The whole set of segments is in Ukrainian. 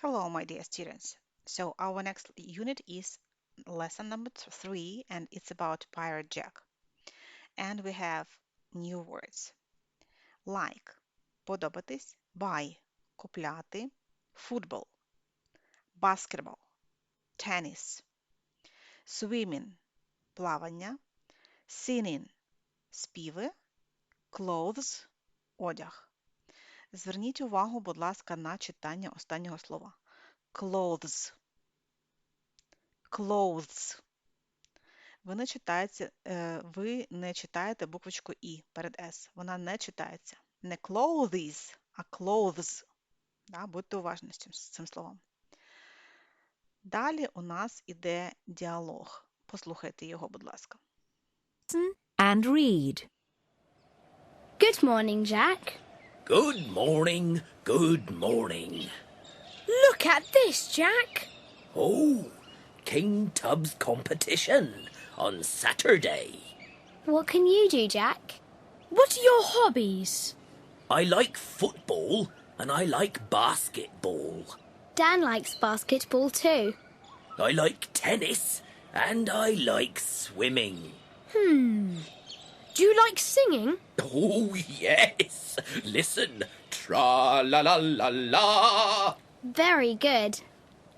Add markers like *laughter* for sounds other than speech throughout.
Hello, my dear students. So our next unit is lesson number three, and it's about Pirate Jack. And we have new words like подобатись, buy купляти, football, basketball, tennis, swimming плавання, singing співи, clothes одяг. Зверніть увагу, будь ласка, на читання останнього слова. Clothes. Clothes. Ви не читаєте, ви не читаєте буквочку І перед S. Вона не читається. Не clothes, а clothes. Да, Будьте уважні з цим, з цим словом. Далі у нас іде діалог. Послухайте його, будь ласка. and read. Good morning, Jack. Good morning, good morning. Look at this, Jack. Oh, King Tub's competition on Saturday. What can you do, Jack? What are your hobbies? I like football and I like basketball. Dan likes basketball too. I like tennis and I like swimming. Hmm. Do you like singing? Oh, yes. Listen. Tra la la la la. Very good.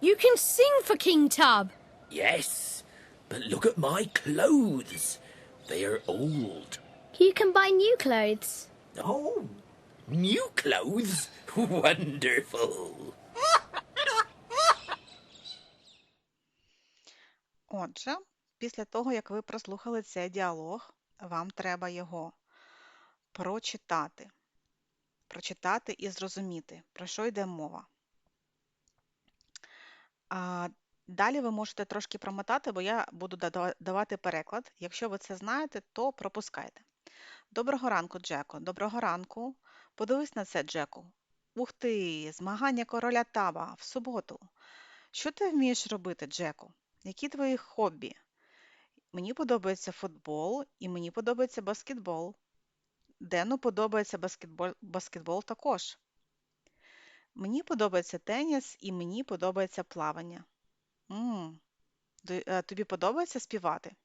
You can sing for King Tub. Yes, but look at my clothes. They're old. You can buy new clothes. Oh, new clothes? *laughs* Wonderful. Отже, після того, як ви прослухали цей діалог, вам треба його прочитати. Прочитати і зрозуміти, про що йде мова. А, далі ви можете трошки промотати, бо я буду давати переклад. Якщо ви це знаєте, то пропускайте. Доброго ранку, Джеко. Доброго ранку. Подивись на це, Джеку. Ух ти, змагання короля Таба в суботу. Що ти вмієш робити, Джеку? Які твої хобі? Мені подобається футбол і мені подобається баскетбол. Дену подобається баскетбол, баскетбол також. Мені подобається теніс і мені подобається плавання. м Д- е, Тобі подобається співати?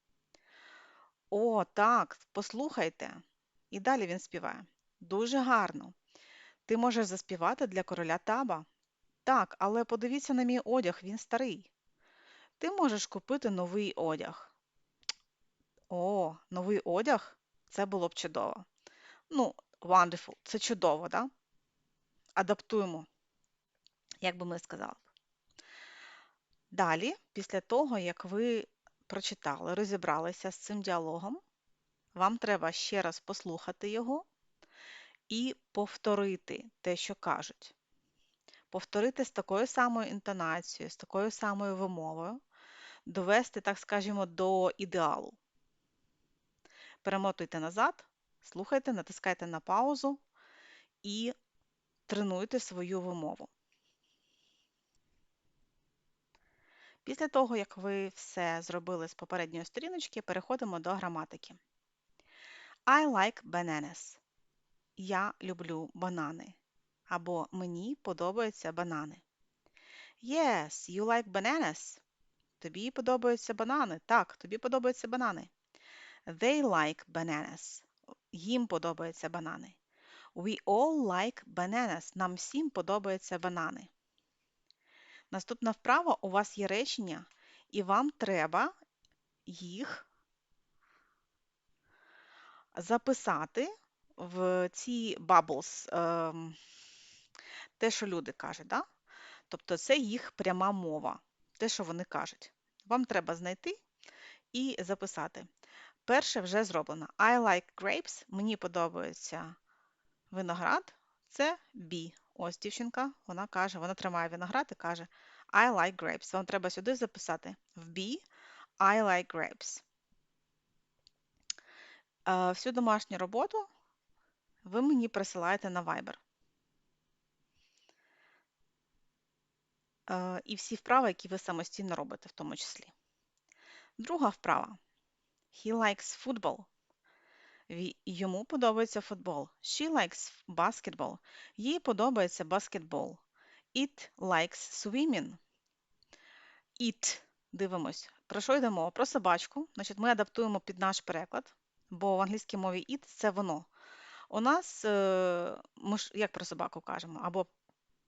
О, так, послухайте. І далі він співає. Дуже гарно. Ти можеш заспівати для короля Таба? Так, але подивіться на мій одяг, він старий. Ти можеш купити новий одяг. О, новий одяг? Це було б чудово. Ну, wonderful, це чудово, да? Адаптуємо, як би ми сказали. Далі, після того, як ви прочитали, розібралися з цим діалогом, вам треба ще раз послухати його і повторити те, що кажуть. Повторити з такою самою інтонацією, з такою самою вимовою, довести, так скажімо, до ідеалу. Перемотуйте назад, слухайте, натискайте на паузу і тренуйте свою вимову. Після того, як ви все зробили з попередньої сторіночки, переходимо до граматики. I like bananas. Я люблю банани. Або мені подобаються банани. Yes, you like bananas. Тобі подобаються банани. Так, тобі подобаються банани. They like bananas. Їм подобаються банани. We all like bananas. Нам всім подобаються банани. Наступна вправа у вас є речення, і вам треба їх записати в ці bubbles, ем, те, що люди кажуть. Да? Тобто це їх пряма мова, те, що вони кажуть. Вам треба знайти і записати. Перше вже зроблено. I like grapes. Мені подобається виноград. Це B. Ось дівчинка, вона каже, вона тримає виноград і каже I like grapes. Вам треба сюди записати в B I like grapes. Е, Всю домашню роботу ви мені присилаєте на Viber. Е, І всі вправи, які ви самостійно робите, в тому числі. Друга вправа. He likes football. Йому подобається футбол. She likes basketball. Їй подобається баскетбол. It likes swimming. It. Дивимось. Про що йде мова? Про собачку. Значить, ми адаптуємо під наш переклад, бо в англійській мові it це воно. У нас, е, ми ж як про собаку кажемо, або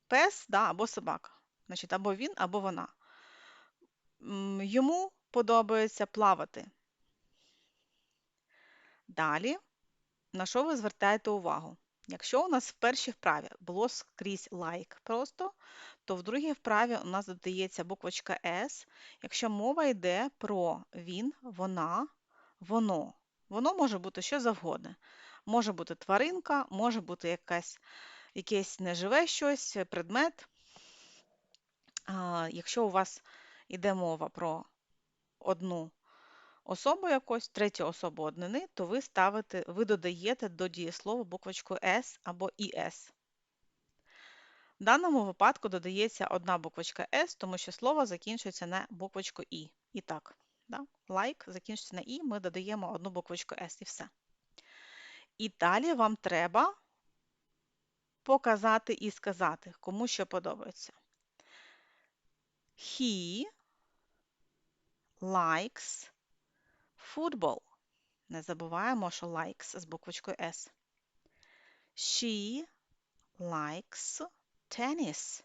пес, да, або собака. Значить, або він, або вона. Йому подобається плавати. Далі, на що ви звертаєте увагу? Якщо у нас в першій вправі було скрізь like просто, то в другій вправі у нас додається буквочка S, якщо мова йде про він, вона, воно. Воно може бути що завгодно. Може бути тваринка, може бути якась, якесь неживе щось, предмет. Якщо у вас йде мова про одну особу якось, третю особу однини, то ви ставите, ви додаєте до дієслова буквочку S або «іс». В даному випадку додається одна буквочка S, тому що слово закінчується на буквочку І. І так, да? like закінчується на І, ми додаємо одну буквочку S і все. І далі вам треба показати і сказати, кому що подобається. He likes football. Не забуваємо, що likes з буквочкою S. She likes tennis.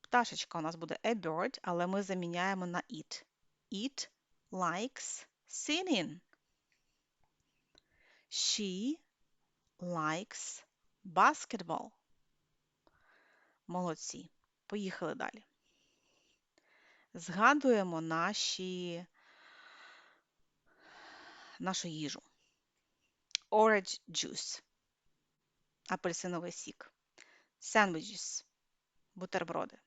Пташечка у нас буде a bird, але ми заміняємо на it. It likes singing. She likes basketball. Молодці. Поїхали далі. Згадуємо наші, нашу їжу. Orange juice. Апельсиновий сік. Sandwiches. Бутерброди.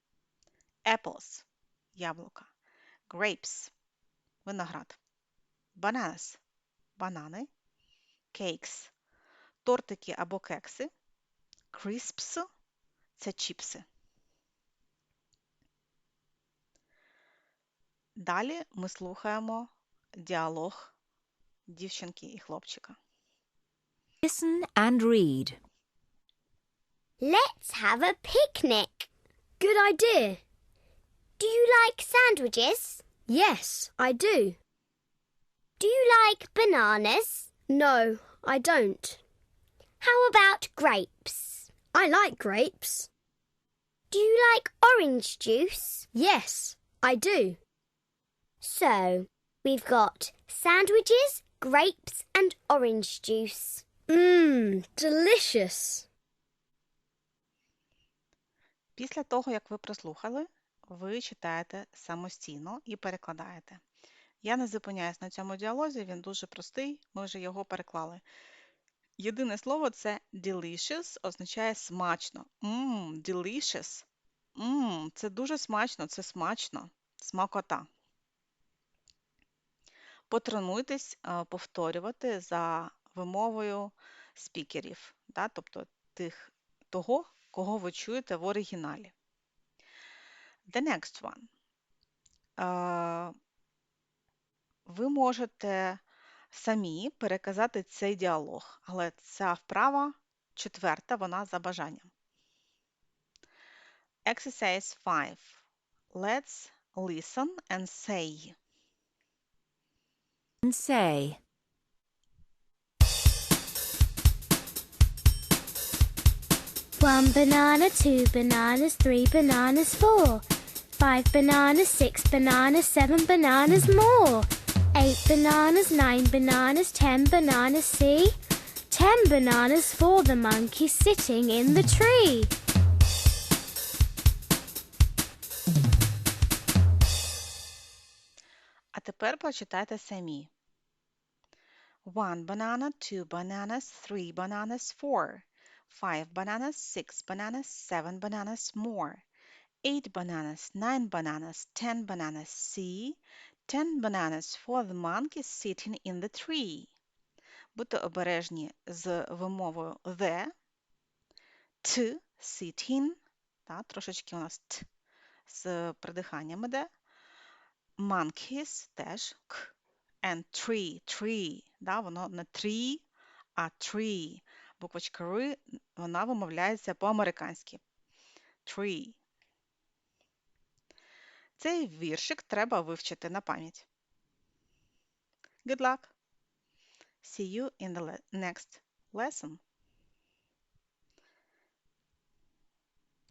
Apples. Яблука. Grapes. Виноград. Bananas. Банани. Cakes. Тортики або кекси. Crisps. Це чіпси. Далі ми слухаємо діалог дівчинки і хлопчика. Listen and read. Let's have a picnic. Good idea. Do you like sandwiches? Yes, I do. Do you like bananas? No, I don't. How about grapes? I like grapes. Do you like orange juice? Yes, I do. So, we've got sandwiches, grapes, and orange juice. Mmm, delicious. Після того, як ви прослухали, ви читаєте самостійно і перекладаєте. Я не зупиняюсь на цьому діалозі, він дуже простий, ми вже його переклали. Єдине слово це delicious, означає смачно. Мм, delicious. Мм, це дуже смачно, це смачно. Смакота. Потренуйтесь е, повторювати за вимовою спікерів, да, тобто тих, того, кого ви чуєте в оригіналі. The next one. Е, Ви можете самі переказати цей діалог, але ця вправа четверта, вона за бажанням. Exercise 5. Let's listen and say. And say. One banana, two bananas, three bananas, four. Five bananas, six bananas, seven bananas more. Eight bananas, nine bananas, ten bananas, see? Ten bananas for the monkey sitting in the tree. А тепер прочитайте самі. One banana, two bananas, three bananas, four. Five bananas, six bananas, seven bananas more. Eight bananas, nine bananas, ten bananas, see? Ten bananas for the monkey sitting in the tree. Будьте обережні з вимовою the, t, sitting, та, трошечки у нас т з придиханням іде. Monkeys теж к. And tree, tree, да, воно не tree, а tree. Буквочка R, вона вимовляється по-американськи. Tree. Цей віршик треба вивчити на пам'ять. Good luck! See you in the next lesson.